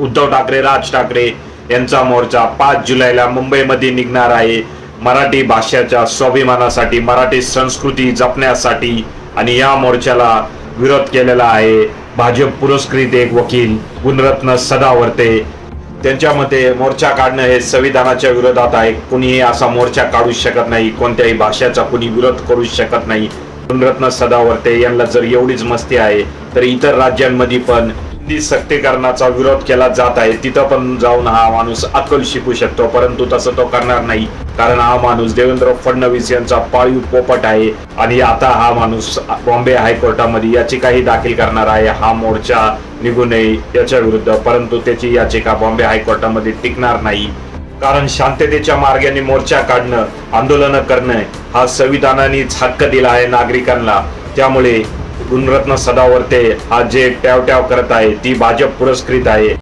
उद्धव ठाकरे राज ठाकरे यांचा मोर्चा पाच जुलैला मुंबईमध्ये निघणार आहे. मराठी भाषेच्या स्वाभिमानासाठी मराठी संस्कृती जपण्यासाठी आणि या मोर्चाला विरोध केलेला आहे. भाजप पुरस्कृत एक वकील गुणरत्न सदावर्ते. त्यांच्या मते मोर्चा काढणं हे संविधानाच्या विरोधात आहे. कुणीही असा मोर्चा काढू शकत नाही. कोणत्याही भाषेचा कुणी विरोध करू शकत नाही. गुणरत्न सदावर्ते यांना जर एवढीच मस्ती आहे तर इतर राज्यांमध्ये पण सक्तीकरणाचा विरोध केला जात आहे तिथं पण जाऊन हा माणूस अक्कल शिकू शकतो. परंतु तसं तो करणार नाही. कारण हा माणूस देवेंद्र फडणवीस यांचा पाळीव पोपट आहे आणि आता हा माणूस बॉम्बे हायकोर्टामध्ये याचिकाही दाखल करणार आहे. हा मोर्चा निघू नये याच्या विरुद्ध. परंतु त्याची याचिका बॉम्बे हायकोर्टामध्ये टिकणार नाही. कारण शांततेच्या मार्गाने मोर्चा काढणं आंदोलन करणं हा संविधानानेच हक्क दिला आहे नागरिकांना. त्यामुळे गुणरत्न सदावर्ते हा जे ट्याव ट्याव करत आहे ती भाजप पुरस्कृत आहे.